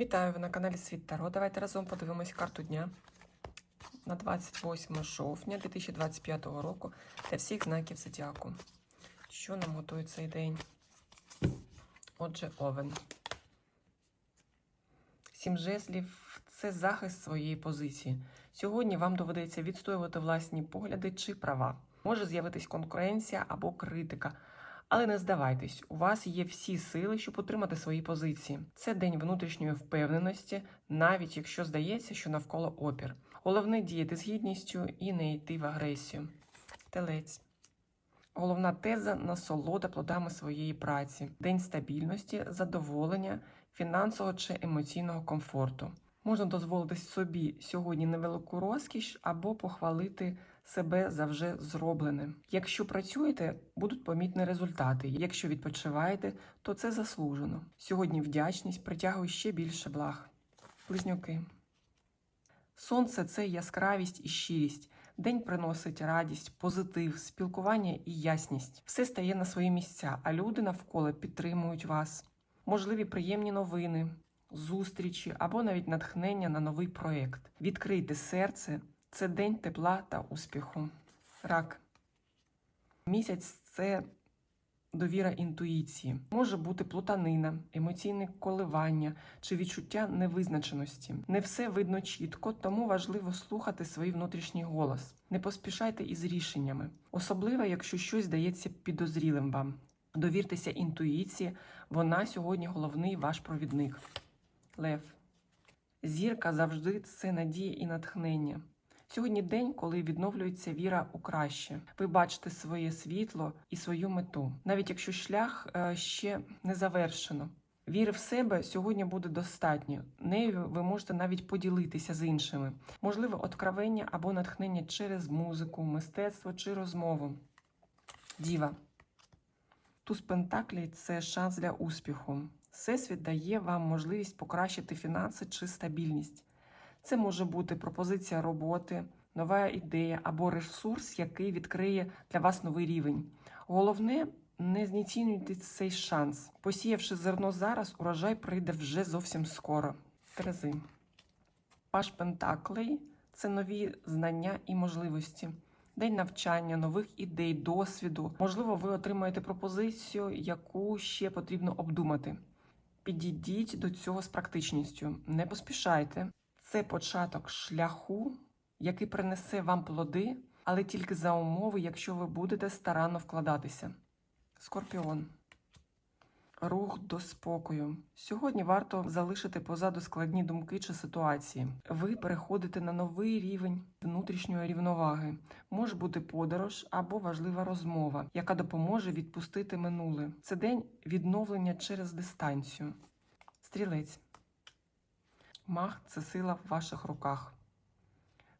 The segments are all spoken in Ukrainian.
Вітаю ви на каналі Світ Таро. Давайте разом подивимось карту дня на 28 жовтня 2025 року для всіх знаків зодіаку. Що нам готує цей день? Отже, Овен. Сім жезлів це захист своєї позиції. Сьогодні вам доведеться відстоювати власні погляди чи права. Може з'явитись конкуренція або критика. Але не здавайтесь, у вас є всі сили, щоб утримати свої позиції. Це день внутрішньої впевненості, навіть якщо здається, що навколо опір. Головне діяти з гідністю і не йти в агресію. Телець. Головна теза насолода плодами своєї праці, день стабільності, задоволення, фінансового чи емоційного комфорту. Можна дозволити собі сьогодні невелику розкіш або похвалити себе за вже зроблене. Якщо працюєте, будуть помітні результати. Якщо відпочиваєте, то це заслужено. Сьогодні вдячність притягує ще більше благ. Близнюки. Сонце це яскравість і щирість. День приносить радість, позитив, спілкування і ясність. Все стає на свої місця, а люди навколо підтримують вас. Можливі приємні новини, зустрічі або навіть натхнення на новий проєкт. Відкрийте серце. Це день тепла та успіху. Рак. Місяць це довіра інтуїції. Може бути плутанина, емоційне коливання чи відчуття невизначеності. Не все видно чітко, тому важливо слухати свій внутрішній голос. Не поспішайте із рішеннями, особливо, якщо щось здається підозрілим вам. Довіртеся інтуїції, вона сьогодні головний ваш провідник. Лев. Зірка завжди це надія і натхнення. Сьогодні день, коли відновлюється віра у краще. Ви бачите своє світло і свою мету, навіть якщо шлях е, ще не завершено. Віри в себе сьогодні буде достатньо. Нею ви можете навіть поділитися з іншими. Можливо, откровення або натхнення через музику, мистецтво чи розмову. Діва. Туз Пентаклі це шанс для успіху. Всесвіт дає вам можливість покращити фінанси чи стабільність. Це може бути пропозиція роботи, нова ідея або ресурс, який відкриє для вас новий рівень. Головне, не знецінюйте цей шанс. Посіявши зерно зараз, урожай прийде вже зовсім скоро. Терези. Паш Пентаклей це нові знання і можливості. День навчання, нових ідей, досвіду. Можливо, ви отримаєте пропозицію, яку ще потрібно обдумати. Підійдіть до цього з практичністю, не поспішайте. Це початок шляху, який принесе вам плоди, але тільки за умови, якщо ви будете старанно вкладатися. Скорпіон. Рух до спокою. Сьогодні варто залишити позаду складні думки чи ситуації. Ви переходите на новий рівень внутрішньої рівноваги. Може бути подорож або важлива розмова, яка допоможе відпустити минуле. Це день відновлення через дистанцію. Стрілець. Мах це сила в ваших руках.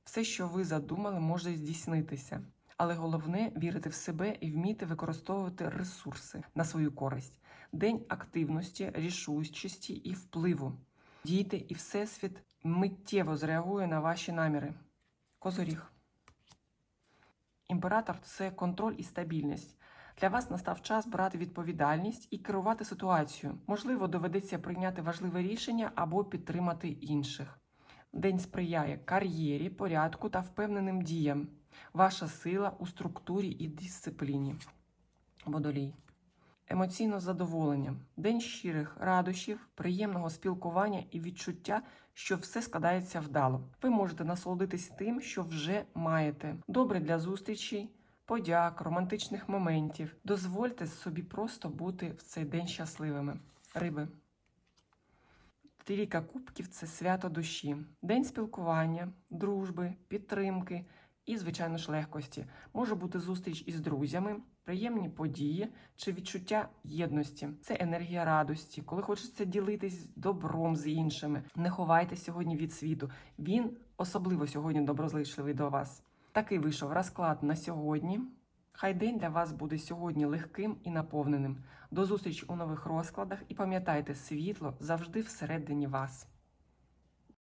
Все, що ви задумали, може здійснитися. Але головне вірити в себе і вміти використовувати ресурси на свою користь. День активності, рішучості і впливу. Дійте, і Всесвіт миттєво зреагує на ваші наміри. Козоріг. Імператор це контроль і стабільність. Для вас настав час брати відповідальність і керувати ситуацією. Можливо, доведеться прийняти важливе рішення або підтримати інших. День сприяє кар'єрі, порядку та впевненим діям. Ваша сила у структурі і дисципліні. Водолій. Емоційне задоволення, день щирих радощів, приємного спілкування і відчуття, що все складається вдало. Ви можете насолодитись тим, що вже маєте. Добре для зустрічей, подяк, романтичних моментів. Дозвольте собі просто бути в цей день щасливими. Риби. Трійка кубків це свято душі, день спілкування, дружби, підтримки і, звичайно ж, легкості. Може бути зустріч із друзями, приємні події чи відчуття єдності. Це енергія радості, коли хочеться ділитись добром з іншими. Не ховайте сьогодні від світу. Він особливо сьогодні доброзичливий до вас. Такий вийшов розклад на сьогодні. Хай день для вас буде сьогодні легким і наповненим. До зустрічі у нових розкладах і пам'ятайте, світло завжди всередині вас.